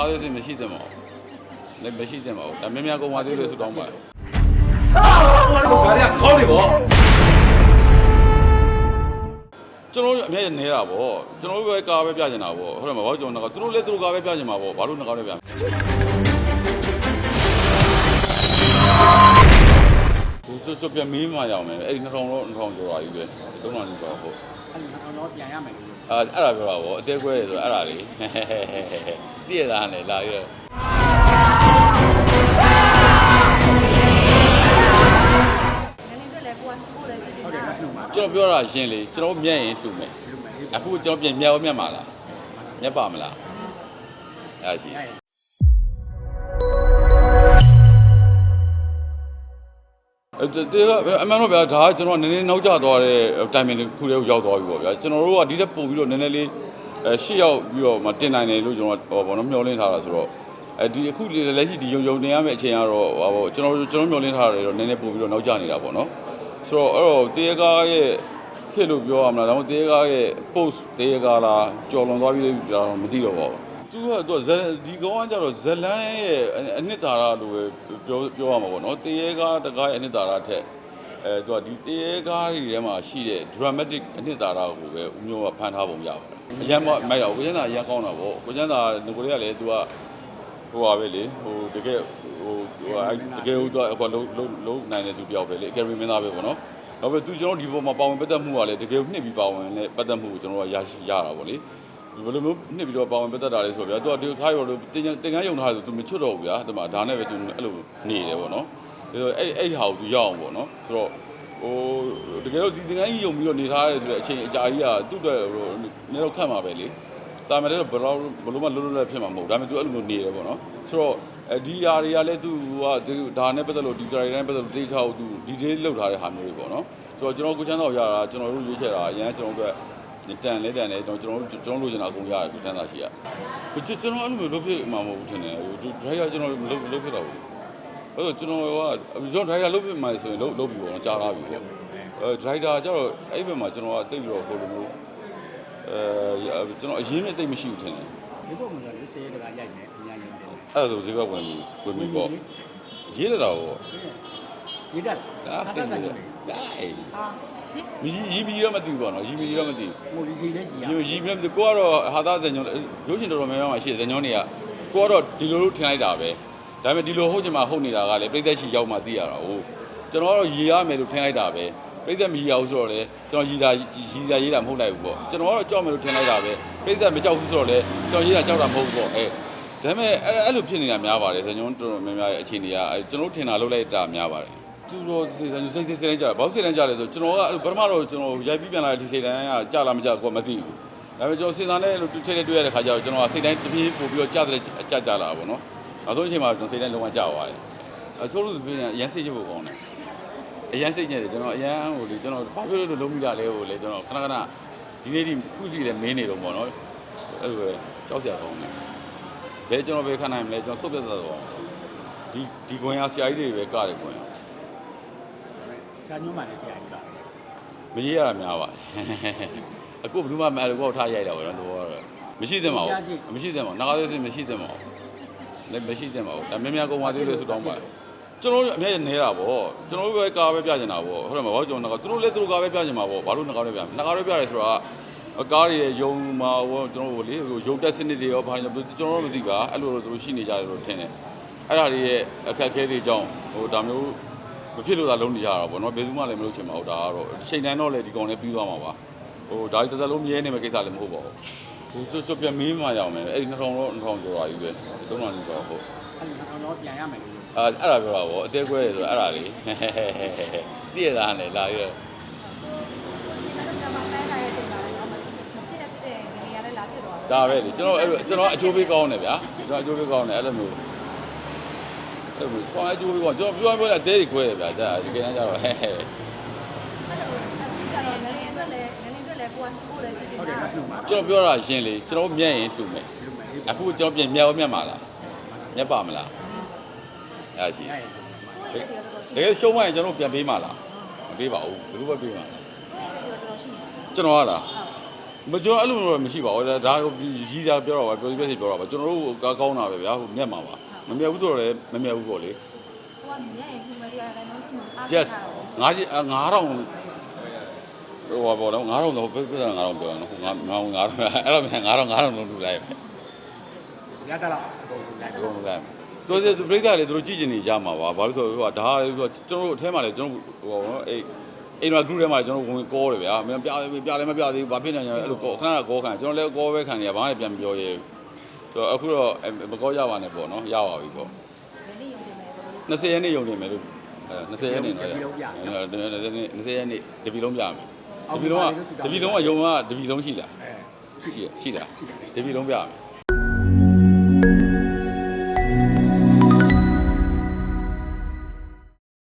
ကားသေးသေးမရှိသင့်ပါဘူးလည်းမရှိသင့်ပါဘူးဒါများများကုန်ပါသေးလို့ဆုတောင်းပါတယ်ဒါတွေကခေါင်းတွေပေါ့ကျွန်တော်တို့အမြဲနေတာပေါ့ကျွန်တော်တို့ပဲကားပဲပြချင်တာပေါ့ဟုတ်တယ်မဟုတ်ကျွန်တော်ကသူတို့လည်းသူတို့ကားပဲပြချင်မှာပေါ့ဘာလို့နှကောင်းလဲပြဟိုကျွတ်ကျွတ်ပြမင်းမှရအောင်မယ်အဲ့ဒီ2000တော့2000ကျော်ပါပြီပဲသုံးထောင်ကျော်ဟုတ် အဲ့တော့ပြန်ရမယ်လို့အဲ့အဲ့ဒါပြောတာပေါ့အသေးခွဲရဆိုအဲ့ဒါလေတည့်ရတာနဲ့လာရနည်းနည်းတော့လေကိုကကိုလည်းစီစဉ်ဟုတ်တယ်တာမဟုတ်ပါကျွန်တော်ပြောတာရှင်းလေကျွန်တော်မျက်ရင်တူမယ်ဘူးမယ်အခုကျွန်တော်ပြင်မျက်ရောမျက်မှာလားမျက်ပါမလားအဲ့ရှိရရအဲ့ တေကအမှန်တော့ဗျာဒါကကျွန်တော်နည်းနည်းနောက်ကျသွားတဲ့တိုင်မင်တစ်ခုလေးကိုရောက်သွားပြီပေါ့ဗျာကျွန်တော်တို့ကဒီတက်ပို့ပြီးတော့နည်းနည်းလေးအဲရှေ့ရောက်ပြီးတော့မတင်နိုင်တယ်လို့ကျွန်တော်ဟောဘောနော်မျှော်လင့်ထားတာဆိုတော့အဲဒီအခုလက်ရှိဒီယုံယုံတင်ရမယ့်အချိန်ကတော့ဟောဘောကျွန်တော်ကျွန်တော်မျှော်လင့်ထားတာတွေတော့နည်းနည်းပို့ပြီးတော့နောက်ကျနေတာပေါ့နော်ဆိုတော့အဲ့တော့တေကားရဲ့ဖြစ်လို့ပြောရမလားဒါမှမဟုတ်တေကားရဲ့ post တေကားလားကြော်လွန်သွားပြီလားတော့မသိတော့ပါဘူး သူကသူကဇဒီကောင်ကကြတော့ဇလန်းရဲ့အနှစ်သာရလို့ပဲပြောပြောရမှာပေါ့နော်တေကားတကားရဲ့အနှစ်သာရထက်အဲသူကဒီတရေကားတွေထဲမှာရှိတဲ့ dramatic အနှစ်သာရကိုပဲဦးမျိုးကဖန်ထားပုံရပါတယ်အရန်မမိုက်တော့ကိုကျန်းသာအရန်ကောင်းတာပေါ့ကိုကျန်းသာငကိုလေးကလည်းသူကဟိုပါပဲလေဟိုတကယ်ဟိုဟိုတကယ်ဟိုသူကအခုလုံးလုံးလုံးနိုင်တဲ့သူတယောက်ပဲလေအကယ်ဒမီမင်းသားပဲပေါ့နော်နောက်ပြီးသူကျွန်တော်ဒီပေါ်မှာပါဝင်ပတ်သက်မှုကလည်းတကယ်နှစ်ပြီးပါဝင်တဲ့ပတ်သက်မှုကိုကျွန်တော်ကရရှိရတာပေါ့လေ ဘယ်လိုမျိုးနှစ်ပြီးတော့ပါဝင်ပတ်သက်တာလဲဆိုတော့ဗျာသူကဒီခိုင်းရောတင်တင်ကန်းယုံထားတယ်ဆိုသူမချွတ်တော့ဘူးဗျာဒီမှာဒါနဲ့ပဲသူအဲ့လိုနေတယ်ပေါ့နော်ဒါဆိုအဲ့အဲ့ဟာကိုသူရအောင်ပေါ့နော်ဆိုတော့ဟိုတကယ်တော့ဒီသင်္ကန်းကြီးယုံပြီးတော့နေထားရဲဆိုတဲ့အချိန်အကြာကြီးကသူ့အတွက်ဟိုနည်းတော့ခတ်မှာပဲလေတာမယ်တော့ဘယ်တော့ဘယ်လိုမှလွတ်လွတ်လပ်ဖြစ်မှာမဟုတ်ဒါပေမဲ့သူအဲ့လိုမျိုးနေတယ်ပေါ့နော်ဆိုတော့အဲဒီຢာတွေကလည်းသူကဒါနဲ့ပတ်သက်လို့ဒီ character နဲ့ပတ်သက်လို့တေချာကိုသူ detail လောက်ထားတဲ့ဟာမျိုးတွေပေါ့နော်ဆိုတော့ကျွန်တော်ကိုချမ်းသာကိုရတာကျွန်တော်တို့ရွေးချယ်တာအရင်ကျွန်တော်တို့ တန်လဲတန်လဲကျွန်တော်ကျွန်တော်လိုချင်တာအကုန်ရတယ်ကိုချမ်းသာရှိရကျွန်တော်အဲ့လိုမျိုးလုပ်ဖြစ်မှာမဟုတ်ဘူးထင်တယ်ဟို driver ကျွန်တော်လုပ်လုပ်ဖြစ်တော့ဘူးအဲ့တော့ကျွန်တော်ကကျွန်တော်ဒရိုက်တာလုပ်ပြမှဆိုရင်လုပ်လုပ်ပြီးပေါ့နော်ကြားလာပြီပေါ့အဲဒရိုက်တာကျတော့အဲ့ဘက်မှာကျွန်တော်ကတိတ်ပြီးတော့ဟိုလိုမျိုးအဲကျွန်တော်အရင်နဲ့တိတ်မရှိဘူးထင်တယ်ဒီပုံမှာလည်းစေးတကရိုက်နေအများကြီးတယ်အဲ့ဒါဆိုဒီကဝင်ပြီးဝင်ပြီးပေါ့ရေးရတာပေါ့ရေးတတ်ဒါသိနေတယ်ဒါအေးဟာ မီရီမီတော့မသိဘူးပေါ့နော်ရီမီတော့မသိဟိုဒီစီလေးကြီးရဘူးရီမီတော့ကိုကတော့ဟာသားဇညုံရုပ်ရှင်တော်တော်များများမှာရှိဇညုံတွေကကိုကတော့ဒီလိုလိုထင်လိုက်တာပဲဒါပေမဲ့ဒီလိုဟုတ်ချင်မှဟုတ်နေတာကလည်းပြိသက်ရှိရောက်မှသိရတာဟုတ်ကျွန်တော်ကတော့ရေးရမယ်လို့ထင်လိုက်တာပဲပြိသက်မီရအောင်ဆိုတော့လေကျွန်တော်ရည်တာရည်စာရေးတာမဟုတ်လိုက်ဘူးပေါ့ကျွန်တော်ကတော့ကြောက်မယ်လို့ထင်လိုက်တာပဲပြိသက်မကြောက်ဘူးဆိုတော့လေကျွန်တော်ရေးတာကြောက်တာမဟုတ်ဘူးပေါ့အဲဒါပေမဲ့အဲ့အဲ့လိုဖြစ်နေတာများပါတယ်ဆိုကျွန်တော်တော်တော်များများရဲ့အခြေအနေကအဲကျွန်တော်ထင်တာလုပ်လိုက်တာများပါတယ် သူတော့စိတ်စိတ်စိတ်စိတ်တိုင်းကြတယ်ဘာလို့စိတ်တိုင်းကြလဲဆိုကျွန်တော်ကအဲ့လိုပထမတော့ကျွန်တော်ရိုက်ပြီးပြန်လာတဲ့ဒီစိတ်တိုင်းကကြလားမကြကိုမသိဘူးဒါပေမဲ့ကျွန်တော်စဉ်းစားနေလို့ချိန်နဲ့တွေ့ရတဲ့ခါကျတော့ကျွန်တော်ကစိတ်တိုင်းတစ်ပြေးပို့ပြီးတော့ကြတဲ့ကြကြလာပါတော့နောက်ဆုံးအချိန်မှာကျွန်တော်စိတ်တိုင်းလုံးဝကြသွားတယ်အချို့လူတွေပြန်ရမ်းစိတ်ကြဖို့ကောင်းတယ်အရန်စိတ်ညစ်တယ်ကျွန်တော်အရန်ဟိုလေကျွန်တော်ဘာဖြစ်လို့လို့လုံးမိတာလဲဟိုလေကျွန်တော်ခဏခဏဒီနေ့ဒီခုကြည့်လဲမင်းနေတော့ပေါ့နော်အဲ့လိုပဲကြောက်စရာကောင်းတယ်ဘယ်ကျွန်တော်ပဲခဏနိုင်မလဲကျွန်တော်စုပ်ပြတ်သွားတော့ဒီဒီကွန်ရဆရာကြီးတွေပဲကတယ်ကွန်ရ ကညွှန်းပါလေဆရာကြီးပါမရေးရတာများပါတယ်အခုဘယ်သူမှမအဲ့လိုကောက်ထားရိုက်တာပေါ့နော်တော့မရှိသင့်ပါဘူးမရှိသင့်ပါဘူးနားကားသေးမရှိသင့်ပါဘူးလည်းမရှိသင့်ပါဘူးဒါများများကုန်ပါသေးလို့ဆုတောင်းပါတယ်ကျွန်တော်တို့အမြဲနေတာပေါ့ကျွန်တော်တို့ပဲကားပဲပြချင်တာပေါ့ဟုတ်တယ်မဟုတ်ကျွန်တော်ကသူတို့လည်းသူတို့ကားပဲပြချင်မှာပေါ့ဘာလို့နှကားလဲပြနှကားလဲပြရဲဆိုတာအကားတွေယုံမှာဟိုကျွန်တော်တို့လေဟိုယုံတက်စနစ်တွေရောဘာလို့ကျွန်တော်တို့မသိပါအဲ့လိုတော့သူတို့ရှိနေကြတယ်လို့ထင်တယ်အဲ့ဒါတွေရဲ့အခက်အခဲတွေကြောင့်ဟိုဒါမျိုး မဖြစ်လို့သာလုံးနေရတာပေါ့နော်ဘယ်သူမှလည်းမလုပ်ချင်ပါဘူးဒါကတော့ချိန်တိုင်းတော့လေဒီကောင်လည်းပြီးသွားမှာပါဟိုဒါတစ်သက်လုံးမြဲနေမယ့်ကိစ္စလည်းမဟုတ်ပါဘူးဟိုကျွတ်ပြမင်းမှရအောင်မယ်အဲ့2000တော့2000ကျော်ပါပြီပဲ3000ကျော်ဟုတ်အဲ့တော့ပြန်ရမယ်လို့အာအဲ့ဒါပြောတာဗောအသေးခွဲရဆိုအဲ့ဒါလေးတည့်ရတာနဲ့လာပြီးတော့ကျွန်တော်ကမှန်းလာရဲ့ချိန်မှာလည်းတော့မဖြစ်တဲ့တဲ့နေရာလည်းလာဖြစ်သွားတယ်ဒါပဲလေကျွန်တော်အဲ့လိုကျွန်တော်အကျိုးပေးကောင်းတယ်ဗျာကျွန်တော်အကျိုးပေးကောင်းတယ်အဲ့လိုမျိုး အဲ့လိုမျိုးဆောင်းအကျိုးပေးကောင်းကျွန်တော်ပြောပြောလဲအသေးတွေခွဲတယ်ဗျာဒါဒီကိန်းကျတော့ဟဲ့ဟဲ့အဲ့တော့ကျတော့နည်းနည်းအတွက်လည်းနည်းနည်းအတွက်လည်းကိုကကိုလည်းစီစဉ်ဟုတ်တယ်တာမဟုတ်ပါကျွန်တော်ပြောတာရှင်းလေကျွန်တော်မျက်ရင်တူမယ်ဘူးမယ်အခုကျွန်တော်ပြင်မျက်ရောမျက်မှာလားမျက်ပါမလားအဲ့ရှိရရဆိုရင်လည်းတော်တော်တကယ်ရှုံးမှရင်ကျွန်တော်ပြန်ပေးမှာလားမပေးပါဘူးဘယ်လိုပဲပေးမှာလဲဆိုရင်လည်းတော်တော်ရှိတယ်ကျွန်တော်ကလားမကျွန်တော်အဲ့လိုတော့မရှိပါဘူးဒါဒါရီးစားပြောတော့ပါပြောပြစီပြောတော့ပါကျွန်တော်တို့ကကောင်းတာပဲဗျာဟိုမြက်မှာပါ မမြက်ဘူးဆိုတော့လည်းမမြက်ဘူးပေါ့လေ ဟိုကမြဲရင်ခုမရီရတယ်နော်ခုအား yes ငါး9000ဟိုပါပေါ့နော်9000တော့ပြပြ9000ပြောရအောင်ငါငါ9000အဲ့လိုမြန်9000 9000လုံးလူလိုက်ပဲရတလားအကုန်လိုက်အကုန်လုံးလိုက်သူတို့ပြိတ္တာလေသူတို့ကြည့်ကျင်နေကြမှာပါဘာလို့ဆိုတော့ဟိုကဒါဆိုကျွန်တော်တို့အထဲမှာလေကျွန်တော်ဟိုနော်အေးအိမ်မှာ group ထဲမှာကျွန်တော်ဝင်ကောတယ်ဗျာမင်းပြသေးပြလည်းမပြသေးဘူးဘာဖြစ်နေကြလဲအဲ့လိုကောခဏကောခံကျွန်တော်လည်းကောပဲခံနေရဘာမှလည်းပြန်မပြောရဲဘူး ဆိုတော့အခုတော့မကောကြပါနဲ့ပေါ့နော်ရပါပြီပေါ့ဘယ်နည်းရုံတင်မယ်ဘယ်လို20ရက်နေ့ရုံတင်မယ်လို့အဲ20ရက်နေ့တော့20ရက်နေ့တပြီလုံးပြမယ်တပြီလုံးကတပြီလုံးကရုံကတပြီလုံးရှိလားအဲရှိရှိလားတပြီလုံးပြမယ်